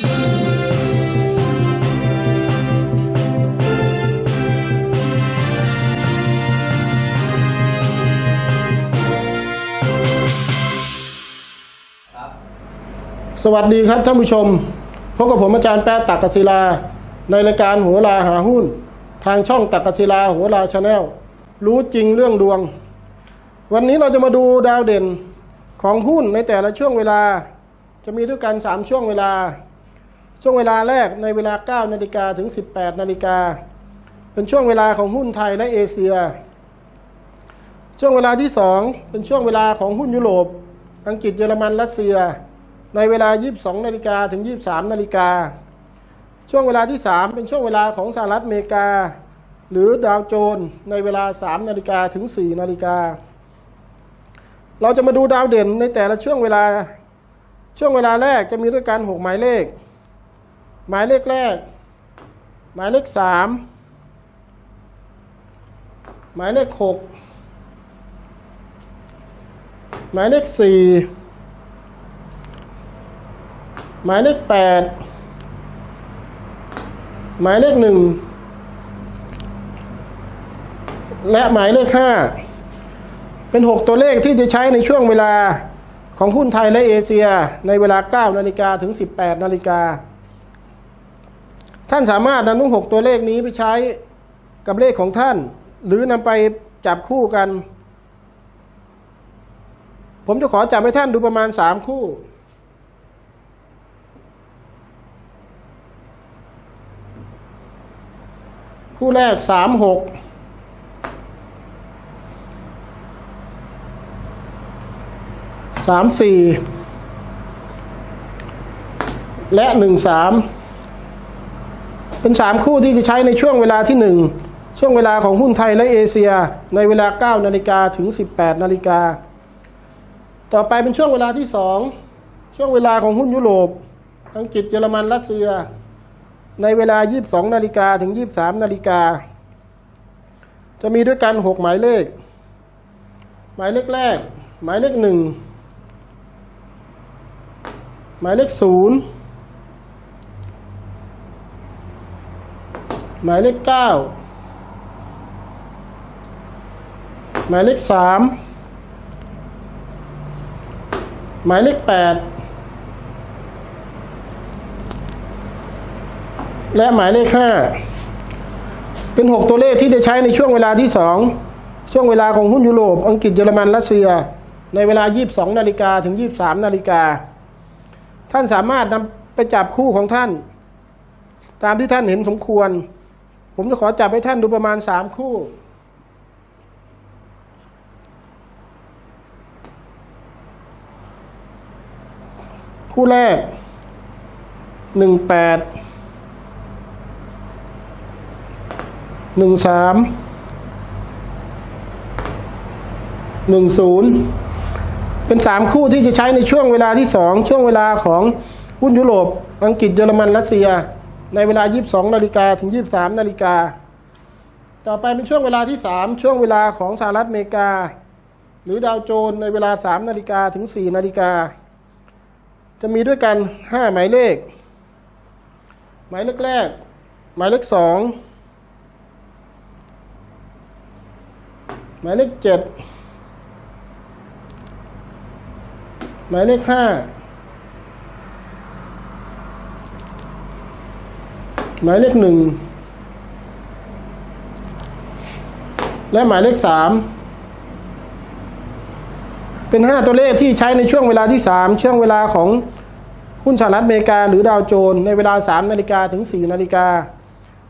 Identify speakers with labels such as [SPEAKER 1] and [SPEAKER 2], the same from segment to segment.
[SPEAKER 1] สวัสดีครับท่านผู้ชมพบกับผมอาจารย์แป๊ะตักกศิลา ในรายการหัวลาหาหุ้น ทางช่องตักกศิลาหัวลาชาแนลรู้จริงเรื่องดวง วันนี้เราจะมาดูดาวเด่นของหุ้นในแต่ละช่วงเวลา จะมีด้วยกัน 3 ช่วงเวลา ช่วงเวลาแรกในเวลา 9 นาฬิกาถึง 18 นาฬิกา เป็นช่วงเวลาของหุ้นไทยและเอเชีย ช่วงเวลาที่ 2 เป็นช่วงเวลาของหุ้นยุโรป อังกฤษเยอรมันรัสเซีย ในเวลา 22 นาฬิกาถึง 23 นาฬิกา ช่วงเวลาที่ 3 เป็นช่วงเวลาของสหรัฐอเมริกา หรือดาวโจนส์ในเวลา 3 นาฬิกาถึง 4 นาฬิกา เราจะมาดูดาวเด่นในแต่ละช่วงเวลา ช่วงเวลาแรกจะมีด้วยกัน 6 หมายเลข หมายเลขแรก หมายเลข3หมายเลข6หมายเลข4หมายเลขแปดหมายเลขหนึ่งและหมายเลขห้าเป็นหกตัวเลขที่จะใช้ในช่วงเวลาของหุ้นไทยและเอเชีย ในเวลา 9 นาฬิกาถึง 18 นาฬิกา ท่านสามารถนำทั้งหกตัวเลขนี้ไปใช้กับเลขของท่าน หรือนำไปจับคู่กัน ผมจะขอจับให้ท่านดูประมาณ3คู่ คู่แรกสามหกสามสี่และหนึ่งสาม เป็นสามคู่ที่จะใช้ในช่วงเวลาที่หนึ่งช่วงเวลาของหุ้นไทยและเอเชีย ในเวลา 9 นาฬิกาถึง 18 นาฬิกา ต่อไปเป็นช่วงเวลาที่สองช่วงเวลาของหุ้นยุโรป อังกฤษเยอรมันรัสเซีย ในเวลา 22 นาฬิกาถึง 23 นาฬิกา จะมีด้วยกัน 6 หมายเลข หมายเลขแรก หมายเลข 1 หมายเลข 0 หมายเลขเก้าหมายเลขสามหมายเลขแปดและหมายเลขห้าเป็นหกตัวเลขที่จะใช้ในช่วงเวลาที่สองช่วงเวลาของหุ้นยุโรป อังกฤษเยอรมันรัสเซีย ในเวลา 22 นาฬิกาถึง 23 นาฬิกา ท่านสามารถนำไปจับคู่ของท่าน ตามที่ท่านเห็นสมควร ผมจะขอจับให้ท่านดูประมาณ3คู่ คู่แรกหนึ่งแปดหนึ่งสามหนึ่งศูนย์เป็นสามคู่ที่จะใช้ในช่วงเวลาที่สองช่วงเวลาของหุ้นยุโรป อังกฤษเยอรมันรัสเซีย ในเวลา 22นาฬิกาถึง 23นาฬิกา ต่อไปเป็นช่วงเวลาที่สามช่วงเวลาของสหรัฐอเมริกา หรือดาวโจนในเวลา 3นาฬิกาถึง 4นาฬิกา จะมีด้วยกัน 5 หมายเลข หมายเลขแรก หมายเลขสองหมายเลขเจ็ดหมายเลขห้า หมายเลขหนึ่งและหมายเลขสามเป็นห้าตัวเลขที่ใช้ในช่วงเวลาที่สามช่วงเวลาของหุ้นสหรัฐอเมริกา หรือดาวโจนส์ในเวลาสามนาฬิกาถึงสี่นาฬิกา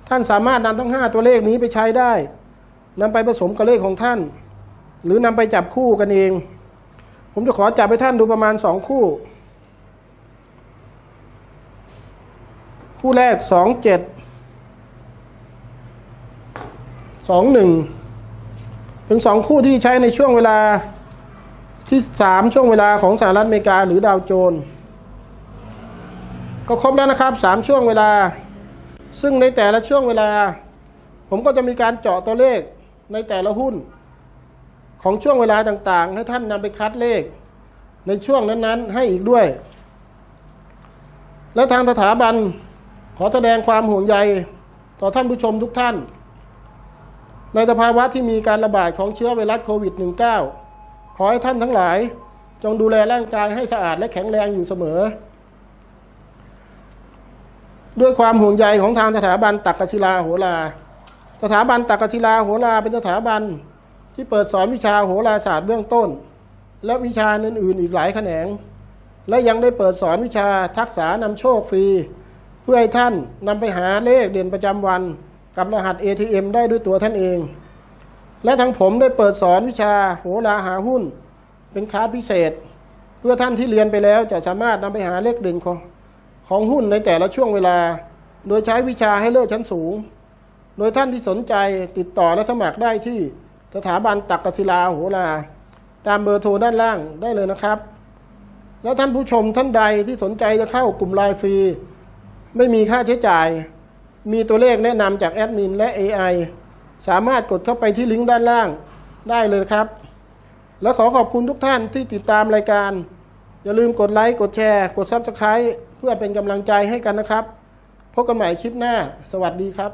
[SPEAKER 1] ท่านสามารถนำทั้งห้าตัวเลขนี้ไปใช้ได้นำไปผสมกับเลขของท่าน หรือนำไปจับคู่กันเอง ผมจะขอจับให้ท่านดูประมาณสองคู่ คู่แรกสองเจ็ดสองหนึ่งเป็นสองคู่ที่ใช้ในช่วงเวลาที่สามช่วงเวลาของสหรัฐอเมริกาหรือดาวโจนส์ก็ครบแล้วนะครับสามช่วงเวลา ซึ่งในแต่ละช่วงเวลา ผมก็จะมีการเจาะตัวเลขในแต่ละหุ้น ของช่วงเวลาต่างๆ ให้ท่านนำไปคัดเลข ในช่วงนั้นๆ ให้อีกด้วย และทางสถาบัน ขอแสดงความห่วงใยต่อท่านผู้ชมทุกท่าน ในสภาวะที่มีการระบาดของเชื้อไวรัสโควิด -19 ขอให้ท่านทั้งหลาย จงดูแลร่างกายให้สะอาดและแข็งแรงอยู่เสมอ ด้วยความห่วงใยของทางสถาบันตักกศิลาโหราสถาบันตักกศิลาโหราเป็นสถาบันที่เปิดสอนวิชาโหราศาสตร์เบื้องต้น และวิชาอื่นๆ อีกหลายแขนง และยังได้เปิดสอนวิชาทักษะนำโชคฟรี พื่อให้ท่านนำไปหาเลขเด่นประจำวัน กับรหัส ATM ได้ด้วยตัวท่านเอง และทางผมได้เปิดสอนวิชาโหราหาหุ้น เป็นค้าพิเศษ เพื่อท่านที่เรียนไปแล้วจะสามารถนำไปหาเลขเด่นของของหุ้นในแต่ละช่วงเวลา โดยใช้วิชาให้เลิศชั้นสูง โดยท่านที่สนใจติดต่อและสมัครได้ที่สถาบันตักกศิลาโหราตามเบอร์โทรด้านล่างได้เลยนะครับ แล้วท่านผู้ชมท่านใดที่สนใจจะเข้ากลุ่มไลน์ฟรี ไม่มีค่าใช้จ่าย มีตัวเลขแนะนำจากแอดมินและ AI สามารถกดเข้าไปที่ลิงก์ด้านล่างได้เลยครับ และขอขอบคุณทุกท่านที่ติดตามรายการ อย่าลืมกดไลค์ กดแชร์ กด Subscribe เพื่อเป็นกำลังใจให้กันนะครับ พบกันใหม่คลิปหน้า สวัสดีครับ